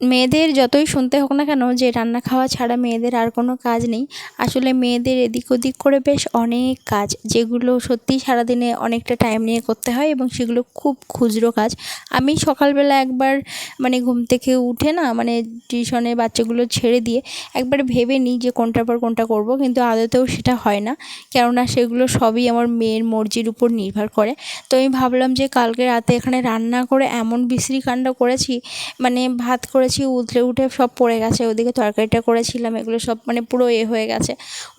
মেয়েদের যতই শুনতে হোক না কেন, যে রান্না খাওয়া ছাড়া মেয়েদের আর কোনো কাজ নেই। আসলে মেয়েদের এদিক ওদিক করে বেশ অনেক কাজ, যেগুলো সত্যিই সারাদিনে অনেকটা টাইম নিয়ে করতে হয় এবং সেগুলো খুব খুচরো কাজ। আমি সকালবেলা একবার মানে ঘুম থেকে উঠে না মানে টিউশনে বাচ্চাগুলো ছেড়ে দিয়ে একবার ভেবে নিই যে কোনটার পর কোনটা করব, কিন্তু আদতেও সেটা হয় না। কেননা সেগুলো সবই আমার মেয়ের মর্জির উপর নির্ভর করে। তো আমি ভাবলাম যে কালকে রাতে এখানে রান্না করে এমন বিশ্রী কাণ্ড করেছি মানে ভাত করেছি উতলে উঠে সব পড়ে গেছে, ওদিকে তরকারিটা করেছিলাম, এগুলো সব মানে পুরো এ হয়ে গেছে।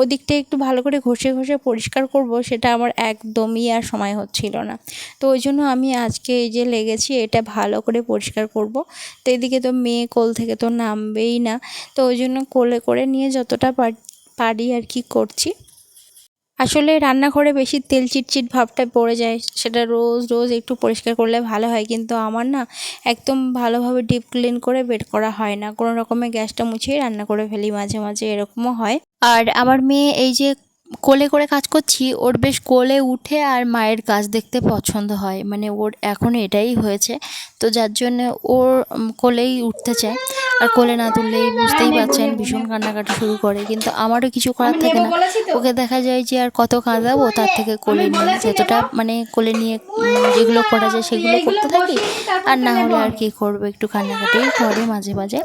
ওদিকটা একটু ভালো করে ঘষে ঘষে পরিষ্কার করব, সেটা আমার একদমই আর সময় হচ্ছিল না। তো ওই জন্য আমি আজকে এই যে লেগেছি, এটা ভালো করে পরিষ্কার করব। তো এদিকে তো মেয়ে কোল থেকে তো নামবেই না, তো ওই জন্য কোলে করে নিয়ে যতটা পারি আর কি করছি। আসলে রান্নাঘরে বেশি তেল চিটচিট ভাবটা পড়ে যায়। সেটা রোজ রোজ একটু পরিষ্কার করলে ভালো হয়। কিন্তু আমার না একদম ভালোভাবে ডিপ ক্লিন করে বের করা হয় না। কোনো রকমে গ্যাসটা মুছিয়ে রান্না করে ফেলি মাঝে মাঝে এরকমও হয়। আর আমার মেয়ে এই যে কোলে করে কাজ করছি ওর বেশ কোলে উঠে আর মায়ের কাজ দেখতে পছন্দ হয়। মানে ওর এখন এটাই হয়েছে। তো যার জন্য ওর কোলেই উঠতে চায়। আর কোলে না তুললেই বুঝতেই পারছেন ভীষণ কান্নাকাটি শুরু করে। কিন্তু আমারও কিছু করার থাকে না। ওকে দেখা যায় যে আর কত কাঁদাবো তার থেকে কোলে নিয়ে। যতটা মানে কোলে নিয়ে যেগুলো করা যায় সেগুলো করতে থাকি। আর না হলে আর কি করব একটু কান্নাকাটি করে মাঝে মাঝে।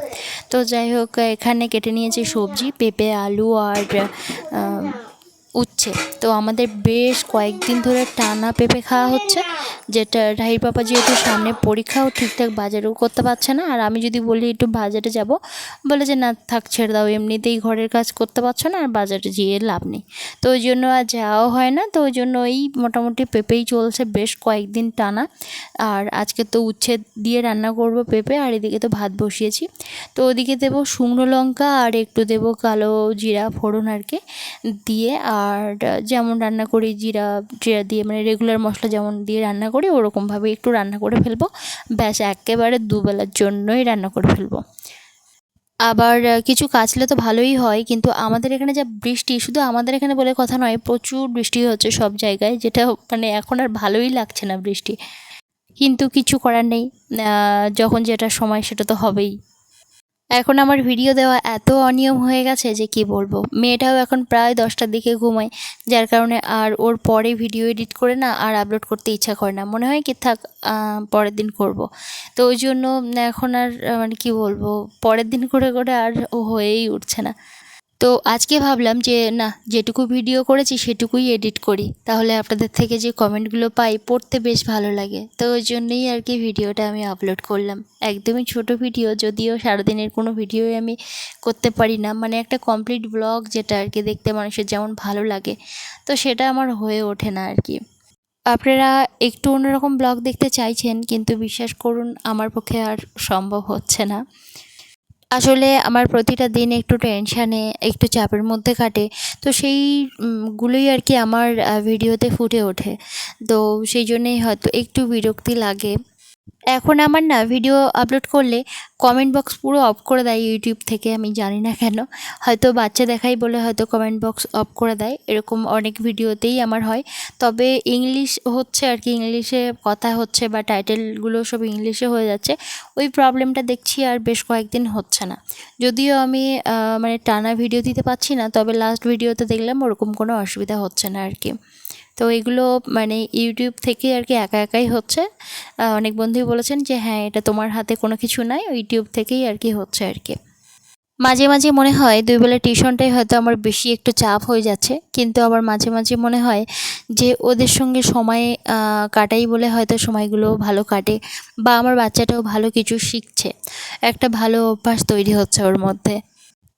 তো যাই হোক এখানে কেটে নিয়েছি সবজি পেঁপে আলু আর উচ্ছে। তো আমাদের বেশ কয়েকদিন ধরে টানা পেঁপে খাওয়া হচ্ছে। যেটা রাহির পাপা যেহেতু সামনে পরীক্ষাও ঠিকঠাক বাজারেও করতে পারছে না, আর আমি যদি বলি একটু বাজারে যাব, বলে যে না, থাক, ছেড়ে দাও, এমনিতেই ঘরের কাজ করতে পারছ না, আর বাজারে গিয়ে লাভ নেই। তো ওই জন্য আর যাওয়াও হয় না, তো ওই জন্য এই মোটামুটি পেঁপেই চলছে বেশ কয়েকদিন টানা, আর আজকে তো উচ্ছে দিয়ে রান্না করব পেঁপে, আর এদিকে তো ভাত বসিয়েছি। তো ওদিকে দেবো শুকনো লঙ্কা, আর একটু দেবো কালো জিরা ফোড়ন আর কি দিয়ে, আর যেমন রান্না করি, জিরা জিরা দিয়ে মানে রেগুলার মশলা যেমন দিয়ে রান্না করি ওরকমভাবে একটু রান্না করে ফেলব। ব্যাস, একেবারে দুবেলার জন্যই রান্না করে ফেলব। আবার কিছু কাচলে তো ভালোই হয়, কিন্তু আমাদের এখানে যা বৃষ্টি, শুধু আমাদের এখানে বলে কথা নয়, প্রচুর বৃষ্টি হচ্ছে সব জায়গায়, যেটা মানে এখন আর ভালোই লাগছে না বৃষ্টি। কিন্তু কিছু করার নেই যখন যেটা সময় সেটা তো হবেই। এখন আমার ভিডিও দেওয়া এত অনিয়ম হয়ে গেছে যে কি বলব? মেয়েটাও এখন প্রায় দশটার দিকে ঘুমায়, যার কারণে আর ওর পরে ভিডিও এডিট করে না আর আপলোড করতে ইচ্ছা করে না। মনে হয় কি, থাক পরের দিন করব। তো ওই জন্য এখন আর মানে কী বলব, পরের দিন করে করে আর হয়েই উঠছে না। তো আজকে ভাবলাম যে, না, যেটুকু ভিডিও করেছি সেটুকুই এডিট করি। তাহলে আপনাদের থেকে যে কমেন্টগুলো পাই, পড়তে বেশ ভালো লাগে। তো ওই জন্যই আর কি ভিডিওটা আমি আপলোড করলাম। একদমই ছোট ভিডিও যদিও সারাদিনের কোনো ভিডিওই আমি করতে পারি না। মানে একটা কমপ্লিট ব্লগ যেটা আর কি দেখতে মানুষের যেমন ভালো লাগে, তো সেটা আমার হয়ে ওঠে না আর কি। আপনারা একটু অন্যরকম ব্লগ দেখতে চাইছেন, কিন্তু বিশ্বাস করুন, আমার পক্ষে আর সম্ভব হচ্ছে না। আসলে আমার প্রতিটা দিন একটু টেনশানে একটু চাপের মধ্যে কাটে। তো সেইগুলোই আর কি আমার ভিডিওতে ফুটে ওঠে। তো সেই জন্যেই হয়তো একটু বিরক্তি লাগে। এখন আমার না ভিডিও আপলোড করলে কমেন্ট বক্স পুরো অফ করে দেয় ইউটিউব থেকে, আমি জানি না কেন। হয়তো বাচ্চা দেখাই বলে হয়তো কমেন্ট বক্স অফ করে দেয়, এরকম অনেক ভিডিওতেই আমার হয়। তবে ইংলিশ হচ্ছে আর কি ইংলিশে কথা হচ্ছে বা টাইটেলগুলো সব ইংলিশে হয়ে যাচ্ছে, ওই প্রবলেমটা দেখছি আর বেশ কয়েকদিন হচ্ছে না। যদিও আমি মানে টানা ভিডিও দিতে পারছি না, তবে লাস্ট ভিডিওতে দেখলাম ওরকম কোনো অসুবিধা হচ্ছে না আর কি। তো এগুলো মানে ইউটিউব থেকে আর কি একা একাই হচ্ছে। অনেক বন্ধুই বলেছেন যে হ্যাঁ এটা তোমার হাতে কোনো কিছু নাই ইউটিউব থেকেই আর কি হচ্ছে আর কি। মাঝে মাঝে মনে হয় দুই বেলা টিউশনটাই হয়তো আমার বেশি একটু চাপ হয়ে যাচ্ছে, কিন্তু আবার মাঝে মাঝে মনে হয় যে, ওদের সঙ্গে সময় কাটাই বলে হয়তো সময়গুলো ভালো কাটে বা আমার বাচ্চাটাও ভালো কিছু শিখছে। একটা ভালো অভ্যাস তৈরি হচ্ছে ওর মধ্যে।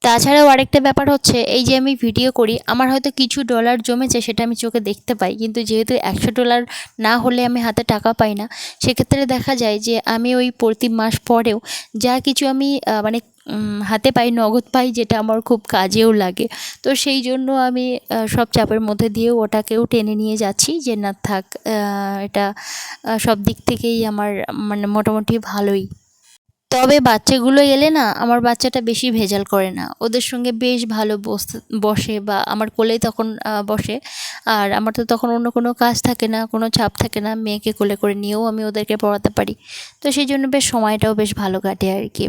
তাছাড়াও আরেকটা ব্যাপার হচ্ছে, এই যে আমি ভিডিও করি, আমার হয়তো কিছু ডলার জমেছে সেটা আমি চোখে দেখতে পাই। কিন্তু যেহেতু একশো ডলার না হলে আমি হাতে টাকা পাই না, সেক্ষেত্রে দেখা যায় যে আমি ওই প্রতি মাস পরেও যা কিছু আমি মানে হাতে পাই, নগদ পাই, যেটা আমার খুব কাজেও লাগে। তো সেই জন্য আমি সব চাপের মধ্যে দিয়েও ওটাকেও টেনে নিয়ে যাচ্ছি যে না থাক এটা সব দিক থেকেই আমার মানে মোটামুটি ভালোই। তবে বাচ্চাগুলো এলে না, আমার বাচ্চাটা বেশি ভেজাল করে না। ওদের সঙ্গে বেশ ভালো বসে বা আমার কোলেই তখন বসে। আর আমার তো তখন অন্য কোনো কাজ থাকে না, কোনো চাপ থাকে না, মেয়েকে কোলে করে নিয়েও আমি ওদেরকে পড়াতে পারি। তো সেই জন্য বেশ সময়টাও বেশ ভালো কাটে আর কি।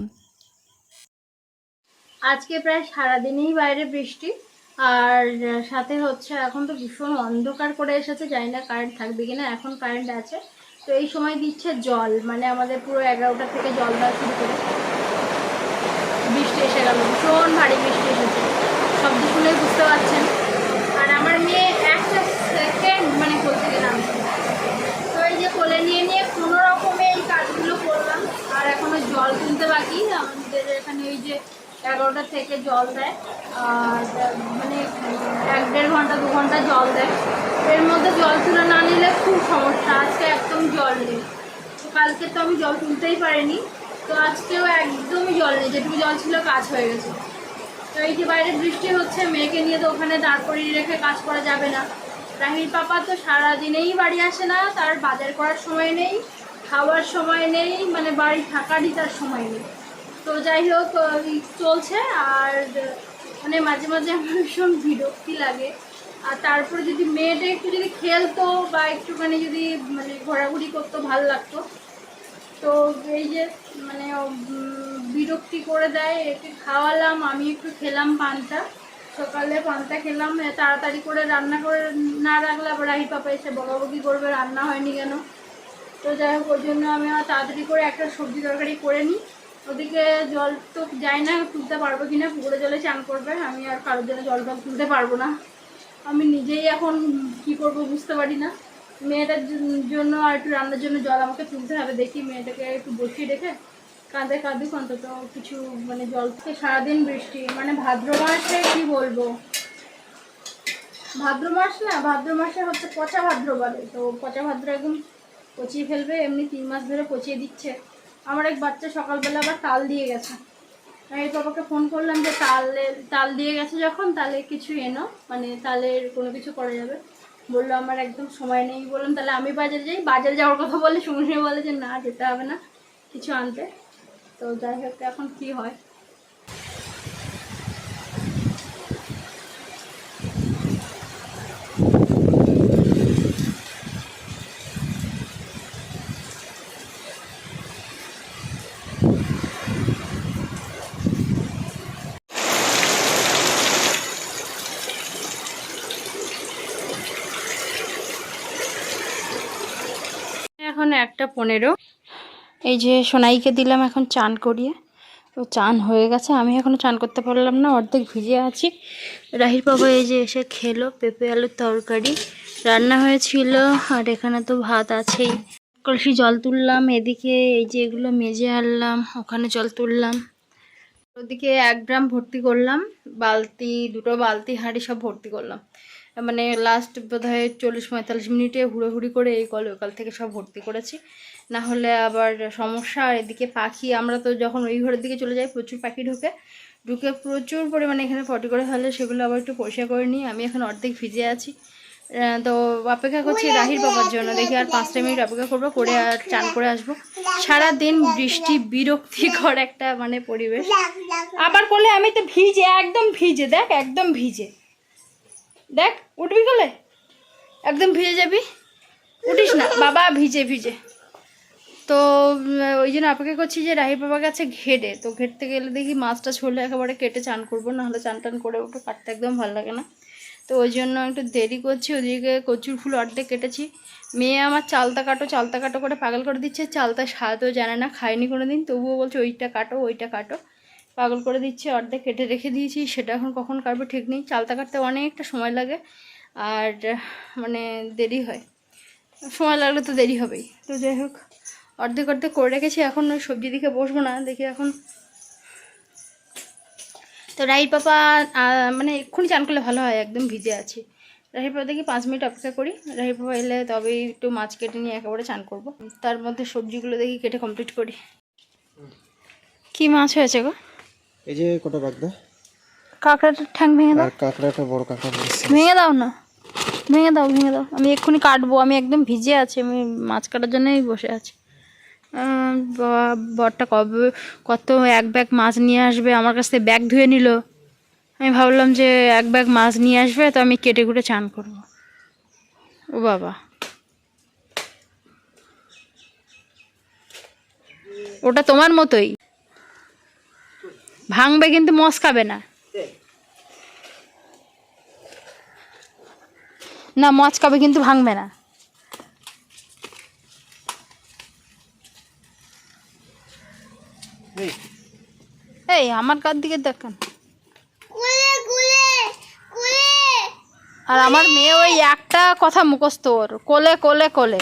আজকে প্রায় সারাদিনই বাইরে বৃষ্টি। আর সাথে হচ্ছে এখন তো ভীষণ অন্ধকার করে এসেছে, জানি না কারেন্ট থাকবে কিনা, এখন কারেন্ট আছে। তো এই সময় দিচ্ছে জল মানে আমাদের পুরো এগারোটা থেকে জল দেওয়া শুরু করে। বৃষ্টি এসে গেল, ভীষণ ভারী বৃষ্টি এসেছে। শব্দ শুনেই বুঝতে পারছেন। আর আমার মেয়ে একটা সেকেন্ড মানে বলতে গেলাম তো এই যে কোলে নিয়ে নিয়ে কোনো রকমে এই কাজগুলো করলাম, আর এখনও জল তুলতে বাকি। আমাদের এখানে ওই যে এগারোটা থেকে জল দেয়, আর মানে এক দেড় ঘণ্টা, দু ঘণ্টা জল দেয়। এর মধ্যে জল তুলে না নিলে খুব সমস্যা, আজকে একদম জল নেই। কালকে তো আমি জল তুলতেই পারিনি, তো আজকেও একদমই জল নেই, যেটুকু জল ছিল কাজ হয়ে গেছে। তো এই যে বাইরে বৃষ্টি হচ্ছে, মেয়েকে নিয়ে তো ওখানে দাঁড় করিয়ে রেখে কাজ করা যাবে না। রাহির পাপা তো সারাদিনেই বাড়ি আসে না, তার বাজার করার সময় নেই, খাওয়ার সময় নেই মানে বাড়ি থাকারই তার সময় নেই। তো যাই হোক চলছে আর মানে মাঝে মাঝে আমার ভীষণ বিরক্তি লাগে। আর তারপরে যদি মেয়েটা একটু যদি খেলতো বা একটুখানি যদি মানে ঘোরাঘুরি করতো, ভালো লাগতো। তো এই যে মানে বিরক্তি করে দেয়, একে খাওয়ালাম, আমি একটু খেলাম পানটা। সকালে পানটা খেলাম তাড়াতাড়ি করে রান্না করে না রাখলে আবার রাহি পাপা এসে বকাবকি করবে, রান্না হয়নি কেন? তো যাই হোক, ওই জন্য আমি তাড়াতাড়ি করে একটা সবজি তরকারি করে নিই। ওদিকে জল তো যাই না, তুলতে পারব কি না পুকুরে জলে চান করবে, আমি আর কারোর জন্য জল টল তুলতে পারব না। আমি নিজেই এখন কি করব বুঝতে পারি না। মেয়েটার জন্য আর একটু রান্নার জন্য জল আমাকে তুলতে হবে, দেখি মেয়েটাকে একটু বসিয়ে রেখে কাঁদে কাঁদুক অন্তত কিছু মানে জল থেকে সারাদিন বৃষ্টি মানে ভাদ্র মাসে কি বলব? ভাদ্র মাস না, ভাদ্র মাসে হচ্ছে পচা ভাদ্র বলে, তো পচা ভাদ্র একদম পচিয়ে ফেলবে, এমনি তিন মাস ধরে পচিয়ে দিচ্ছে। আমার এক বাচ্চা সকালবেলা আবার তাল দিয়ে গেছে। আমি বাবাকে ফোন করলাম যে তালে তাল দিয়ে গেছে যখন, তালে কিছু এনো মানে তালের কোনো কিছু করা যাবে। বলল, আমার একদম সময় নেই। বললাম, তাহলে আমি বাজারে যাই। বাজারে যাওয়ার কথা বলে সঙ্গে বলে যে, না, যেতে হবে না, কিছু আনতে। তো যাই হোক, এখন কি হয় এখন একটা পনেরো। এই যে সোনাইকে দিলাম এখন চান করিয়ে। তো চান হয়ে গেছে, আমি এখনও চান করতে পারলাম না, অর্ধেক ভিজে আছি। রাহির বাবা এই যে এসে খেলো, পেঁপে, আলুর তরকারি। রান্না হয়েছিল, আর এখানে তো ভাত আছেই। কলসি জল তুললাম, এদিকে এই যে এগুলো মেজে আনলাম, ওখানে জল তুললাম। ওদিকে এক গ্রাম ভর্তি করলাম, বালতি, দুটো বালতি, হাঁড়ি সব ভর্তি করলাম। মানে লাস্ট বোধহয় চল্লিশ পঁয়তাল্লিশ মিনিটে হুড়োহুড়ি করে এই কল, ওই কল থেকে সব ভর্তি করেছি। না হলে আবার সমস্যা এদিকে পাখি, আমরা তো যখন ওই ঘরের দিকে চলে যাই, প্রচুর পাখি ঢুকে। ঢুকে প্রচুর পরিমাণে এখানে পটি করে ফেলে, সেগুলো আবার একটু পরিষ্কার করে নিই। আমি এখন অর্ধেক ভিজে আছি। তো অপেক্ষা করছি রাহির বাবার জন্য। দেখি আর পাঁচটা মিনিট অপেক্ষা করব, করে আর চান করে আসব। সারাদিন বৃষ্টি, বিরক্তিকর একটা মানে পরিবেশ। আবার করলে আমি তো ভিজে, একদম ভিজে, দেখ, একদম ভিজে। দেখ, উঠবি গলে? একদম ভিজে যাবি। উঠিস না, বাবা ভিজে ভিজে। তো ওই জন্য অপেক্ষা করছি যে রাহির বাবার কাছে ঘেটে। তো ঘেটতে গেলে দেখি মাছটা ছড়লে একেবারে কেটে চান করব, নাহলে চান টান করে ওটা কাটতে একদম ভালো লাগে না। তো ওই জন্য একটু দেরি করছি, ওদিকে কচুর ফুল অর্ধেক কেটেছি। মেয়ে আমার চালতা কাটো চালতা কাটো করে পাগল করে দিচ্ছে চালতা স্বাদও জানে না, খায়নি কোনো দিন তবুও বলছে ওইটা কাটো ওইটা কাটো। পাগল করে দিচ্ছে অর্ধেক কেটে রেখে দিয়েছি সেটা এখন কখন কাটবো ঠিক নেই। চালতা কাটতে অনেকটা সময় লাগে আর মানে দেরি হয়। সময় লাগলে তো দেরি হবেই। তো যাই হোক অর্ধেক অর্ধেক করে রেখেছি এখন ওই সবজি দিকে বসবো না দেখি এখন। তো রাহির পাপা মানে এক্ষুনি চান করলে ভালো হয় একদম ভিজে আছি। রাহির পাপা দেখি পাঁচ মিনিট অপেক্ষা করি। রাহির পাপা এলে তবেই একটু মাছ কেটে নিয়ে একেবারে চান করব। তার মধ্যে সবজিগুলো দেখি কেটে কমপ্লিট করি। কি মাছ হয়েছে গো? এই যে কটা বাগদা? কাঁকড়াটার ঠ্যাং ভেঙে দাও। আর কাঁকড়াটা বড় কাঁকড়া পড়েছে ভেঙে দাও না। ভেঙে দাও ভেঙে দাও। আমি এক্ষুনি কাটবো। আমি একদম ভিজে আছি। আমি মাছ কাটার জন্যই বসে আছি। বরটা কবে কত এক ব্যাগ মাছ নিয়ে আসবে? আমার কাছ থেকে ব্যাগ ধুয়ে নিল। আমি ভাবলাম যে এক ব্যাগ মাছ নিয়ে আসবে তো আমি কেটে কুটে চান করব। ও বাবা। ওটা তোমার মতোই? ভাঙবে কিন্তু মস খাবে না না মচ খাবে কিন্তু ভাঙবে না। এই আমার কার দিকে দেখেন? আর আমার মেয়ে ওই একটা কথা মুখস্থ ওর কোলে কোলে কোলে।